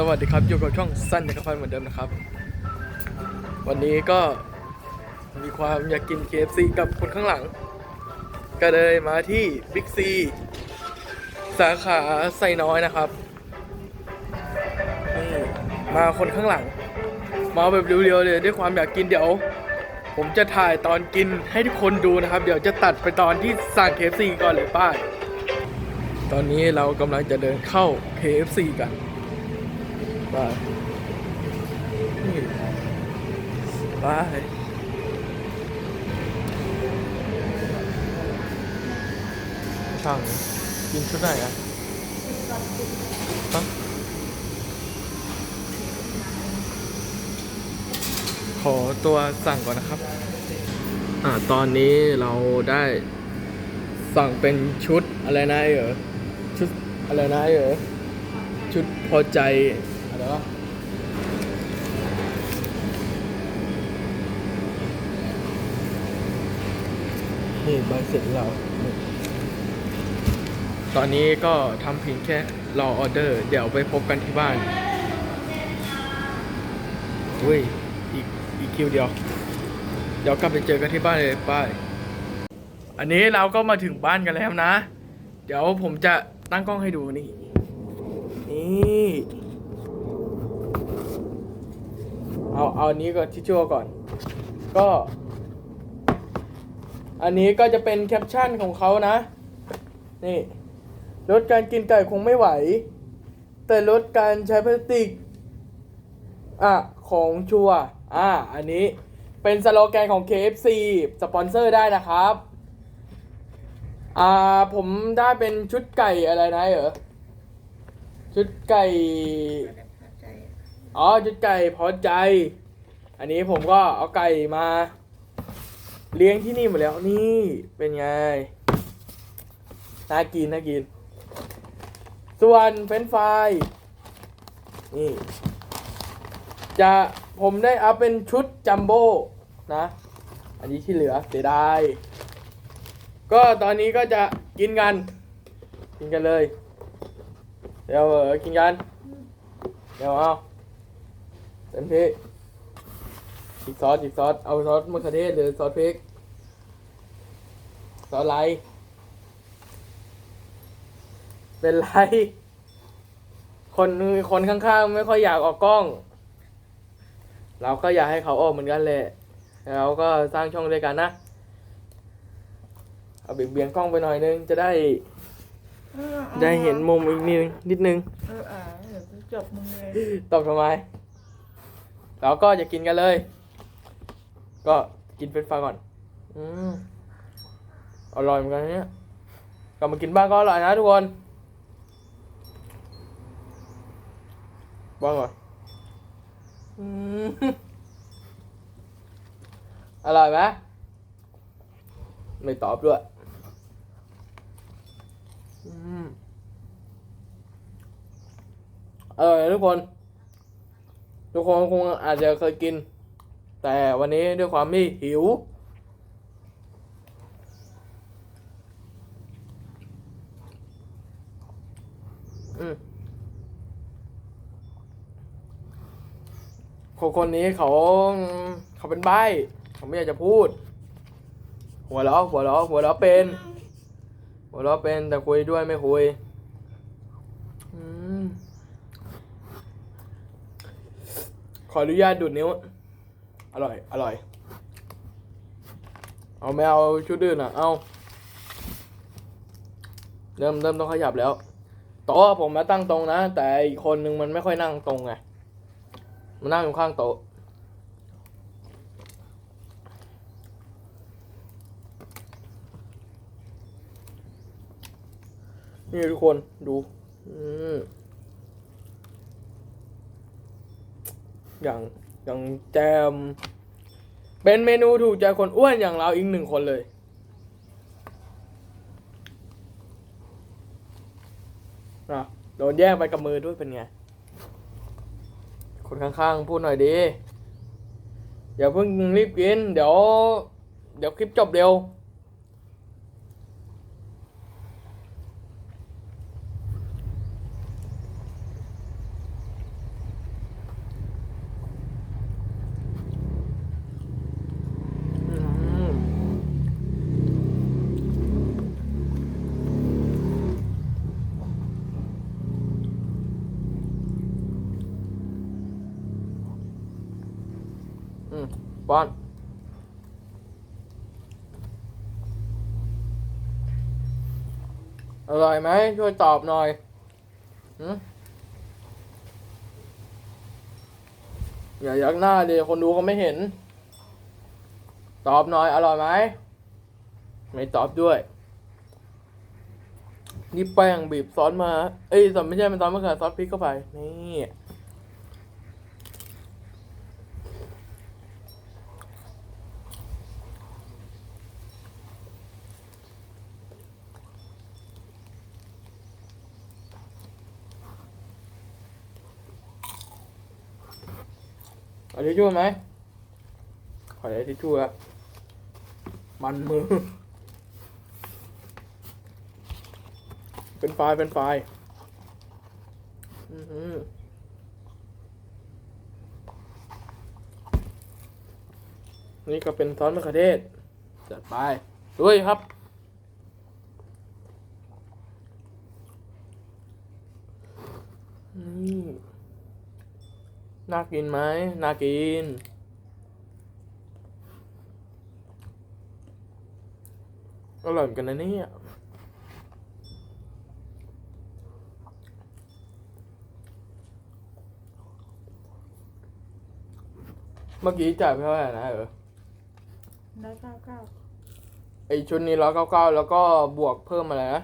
สวัสดีครับอยู่กับช่องสั้นจักรพันธ์เหมือนเดิมนะครับ วันนี้ก็มีความอยากกิน KFC กับคนข้างหลัง ก็เลยมาที่บิ๊กซีสาขาไซน้อยนะครับนี่มาคนข้างหลัง มาแบบเร็วๆเลยด้วยความอยากกินเดี๋ยว ผมจะถ่ายตอนกินให้ทุกคนดูนะครับ เดี๋ยวจะตัดไปตอนที่สั่ง KFC ก่อนเลยป้าย ตอนนี้เรากำลังจะเดินเข้า KFC กัน ไปนี่ไปสั่งกินชุดไหนอะฮะขอตัวสั่งก่อนนะครับ อ่า ตอนนี้เราได้สั่งเป็นชุดอะไรนะไอ้เหรอชุดอะไรนะไอ้เหรอชุดพอใจ อะไรวะนี่ใบเสร็จเรานี่ตอนนี้ก็ทำเพียงแค่รอออเดอร์ เดี๋ยวไปพบกันที่บ้านเฮ้ยอีกอีกคิวเดียว เดี๋ยวกลับไปเจอกันที่บ้านเลยป้ายอันนี้เราก็มาถึงบ้านกันแล้วนะ เดี๋ยวผมจะตั้งกล้องให้ดูนี่ นี่ เอาเอาอันนี้ก่อนที่ชั่ก่อน ก็ อันนี้ก็จะเป็นแคปชั่นของเขานะ นี่ลดการกินไก่คงไม่ไหว แต่ลดการใช้พลาสติก อะ ของชัวอะอันนี้เป็นสโลแกนของ KFC สปอนเซอร์ได้นะครับ อ่า ผมได้เป็นชุดไก่อะไรนะเหรอ ชุดไก่ อ๋อชุดไก่พอใจ อันนี้ผมก็เอาไก่มา เลี้ยงที่นี่หมดแล้วนี่เป็นไงน่ากินน่ากิน ส่วนเฟรนฟรายนี่จะผมได้เอาเป็นชุดจัมโบ้นะ อันนี้ที่เหลือเสียดายก็ตอนนี้ก็จะกินกัน กินกันเลย เดี๋ยวเออกินกัน เดี๋ยวเอา ต็มที่อีกซอสอีกซอสเอาซอสมะเขือเทศหรือซอสพริกซอสอะไร เป็นไร คนคนข้างๆ ไม่ค่อยอยากออกกล้อง เราก็อยากให้เขาออกเหมือนกันแหละเราก็สร้างช่องด้วยกันนะ เอาเบี่ยงๆกล้องไปหน่อยนึง จะได้ ได้เห็นมุมอีกนิดนึงนิดนึง เอออ่าเดี๋ยวจะจบมึงเลย ตอบทำไม เราก็จะกินกันเลย ก็กินเป็นฟ้าก่อน อืมอร่อยเหมือนกันนะเนี่ยกลับมากินบ้างก็อร่อยนะทุกคนบ้างก่อนอืมอร่อยไหมไม่ตอบด้วยอืมอร่อยทุกคน ทุกคนคงอาจจะเคยกิน แต่วันนี้ด้วยความที่หิวอืมคนคนนี้เขาเขาเป็นใบ้เขาไม่อยากจะพูด หัวเราะหัวเราะหัวเราะเป็น หัวเราะเป็นแต่คุยด้วยไม่คุย อืม ขออนุญาตดูดนิ้ว อร่อย อร่อย เอาไม่เอาชุดอื่นอะ เอา เริ่มเริ่มต้องขยับแล้วโต๊ะผมมาตั้งตรงนะ แต่อีกคนนึงมันไม่ค่อยนั่งตรงไง มันนั่งอยู่ข้างโต๊ะนี่ทุกคนดู อืม อย่างอย่างแจม เป็นเมนูถูกใจคนอ้วนอย่างเราอีกหนึ่งคนเลยนะโดนแย่งไปกับมือด้วยเป็นไง คนข้างๆ พูดหน่อยดีอย่าเพิ่งรีบกิน เดี๋ยว เดี๋ยวคลิปจบเร็ว ป้อนอร่อยไหมช่วยตอบหน่อยอย่ายักหน้าดิคนดูเขาไม่เห็น ตอบหน่อย อร่อยไหม ไม่ตอบด้วย นี่แป้งบีบซอสมา เอ้ยซอสไม่ใช่เป็นซอสมะเขือซอสพริกเข้าไป นี่ เอาทิชชู่ไหมขอได้ทิชชู่อะมันมือ เป็นไฟเป็นไฟอือหือนี่ก็เป็นซอสมะเขือเทศจัดไปด้วยครับนี่ น่ากินไหมน่ากิน อร่อยเหมือนกันนะเนี่ยเมื่อกี้จ่ายไปเท่าไหร่นะเออได้เก้าเก้าไอชุดนี้ร้อยเก้าเก้าแล้วก็บวกเพิ่มอะไรนะ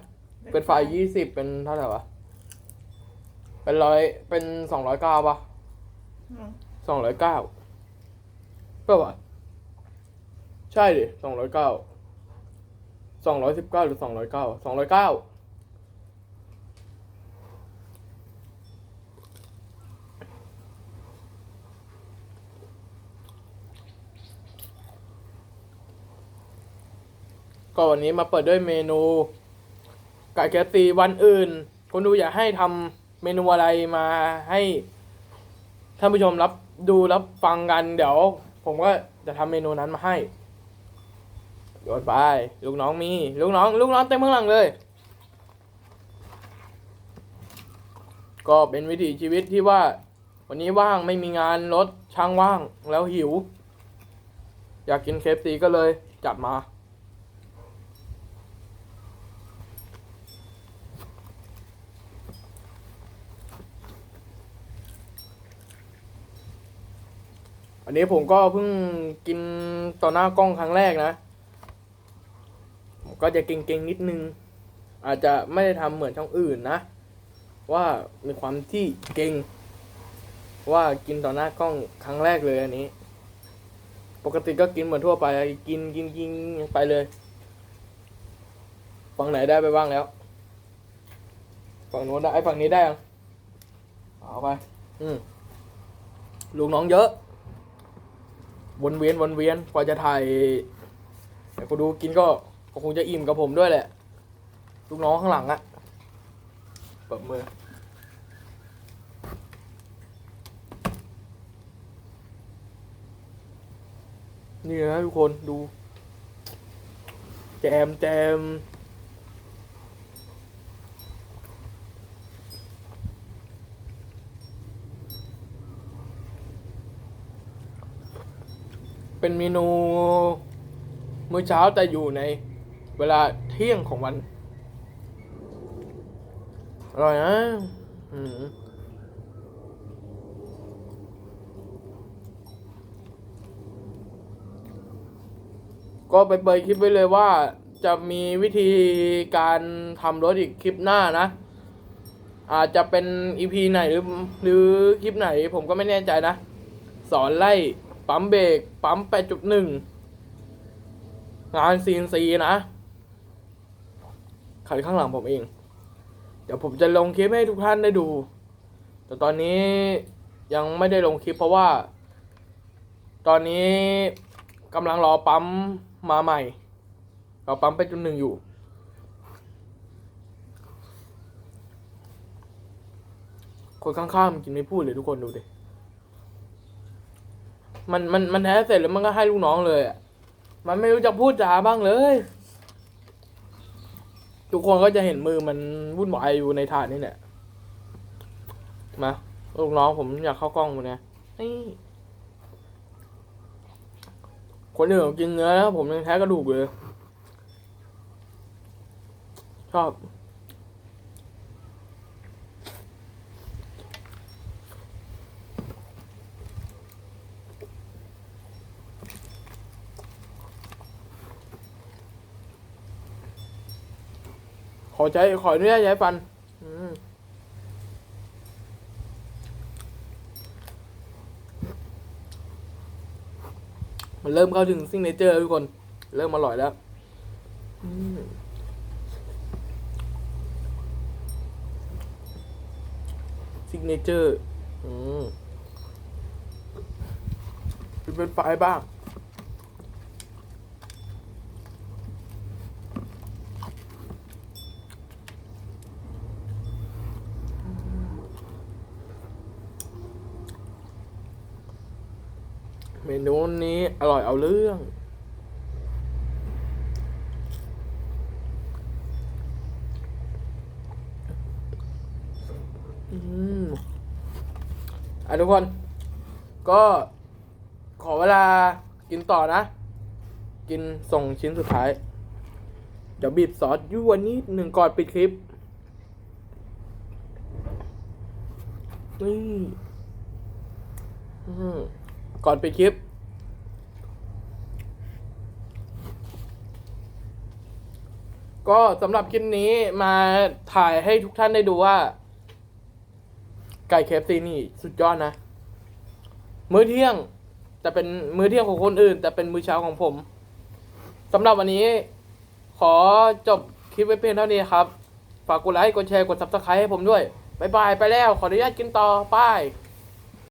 เป็นไฟยี่สิบเป็นเท่าไหร่วะ เป็นร้อยเป็นสองร้อยเก้าปะ สองร้อยเก้าเปล่าวะใช่ดิสองร้อยเก้าสองร้อยสิบเก้าหรือสองร้อยเก้าสองร้อยเก้าก็วันนี้มาเปิดด้วยเมนูไก่แคสซีวันอื่น คนดูอยากให้ทำเมนูอะไรมาให้ ท่านผู้ชมรับดูรับฟังกันเดี๋ยว ผมก็จะทำเมนูนั้นมาให้โยนไปลูกน้องมี ลูกน้อง ลูกน้องเต็มข้างหลังเลย ก็เป็นวิถีชีวิตที่ว่า วันนี้ว่างไม่มีงานรถช่างว่างแล้วหิว อยากกินเคฟซีก็เลยจัดมา อันนี้ผมก็เพิ่งกินต่อหน้ากล้องครั้งแรกนะก็จะเก่งๆนิดนึง อาจจะไม่ได้ทำเหมือนช่องอื่นนะ ว่ามีความที่เก่ง ว่ากินต่อหน้ากล้องครั้งแรกเลยอันนี้ ปกติก็กินเหมือนทั่วไปกินกินกินไปเลยฝั่งไหนได้ไปบ้างแล้วฝั่งโน้นได้ไอ้ฝั่งนี้ได้ยังเอาไป อืมลูกน้องเยอะ วนเวียนวนเวียนกว่าจะถ่ายแต่กูดูกินก็ก็คงจะอิ่มกับผมด้วยแหละ ลูกน้องข้างหลังอะปิดมือ นี่นะทุกคนดู แจมแจม เป็นเมนูมื้อเช้าแต่อยู่ในเวลาเที่ยงของวัน อร่อยนะก็ไปเปิดคลิปไว้เลยว่าจะมีวิธีการทำรถอีกคลิปหน้านะ อาจจะเป็นอีพีไหนหรือหรือคลิปไหนผมก็ไม่แน่ใจนะ สอนไล่ ปั๊มเบรกปั๊ม 8.1 งาน CNC นะขัดข้างหลังผมเอง เดี๋ยวผมจะลงคลิปให้ทุกท่านได้ดู แต่ตอนนี้ยังไม่ได้ลงคลิปเพราะว่า ตอนนี้กำลังรอปั๊มมาใหม่รอปั๊มไปจุดหนึ่งอยู่ คนข้างๆมันกินไม่พูดเลยทุกคนดูดิ มันมันมันแท้เสร็จแล้วมันก็ให้ลูกน้องเลยอะมันไม่รู้จะพูดจาบ้างเลย ทุกคนก็จะเห็นมือมันวุ่นวายอยู่ในถาดนี่แหละมาลูกน้องผมอยากเข้ากล้องหมดเนี่ยนี่คนอื่นกินเนื้อนะผมยังแท้กระดูกเลย ชอบ อใช้ขออนุญาตใช้ฟันมันเริ่มเข้าถึงซิงเนเจอร์ทุกคน เริ่มอร่อยแล้วซิงเนเจอร์เป็นไฟบ้าง เมนูนี้อร่อยเอาเรื่อง อืมอะทุกคน ก็ขอเวลากินต่อนะ กินส่งชิ้นสุดท้าย เดี๋ยวบีบซอสยั่วนิดหนึ่งก่อนปิดคลิปนี่อืม ก่อนไปดคลิป ก็สำหรับคลิปนี้มาถ่ายให้ทุกท่านได้ดูว่า ไก่เคฟซีนี่สุดยอดนะ มื้อเที่ยง แต่เป็นมื้อเที่ยงของคนอื่น แต่เป็นมื้อเช้าของผมสำหรับวันนี้ ขอจบคลิปไว้เพียงเท่านี้ครับ ฝากกดไลค์ กดแชร์ กด subscribe ให้ผมด้วยบายบาย ไปแล้ว ขออนุญาตกินต่อบาย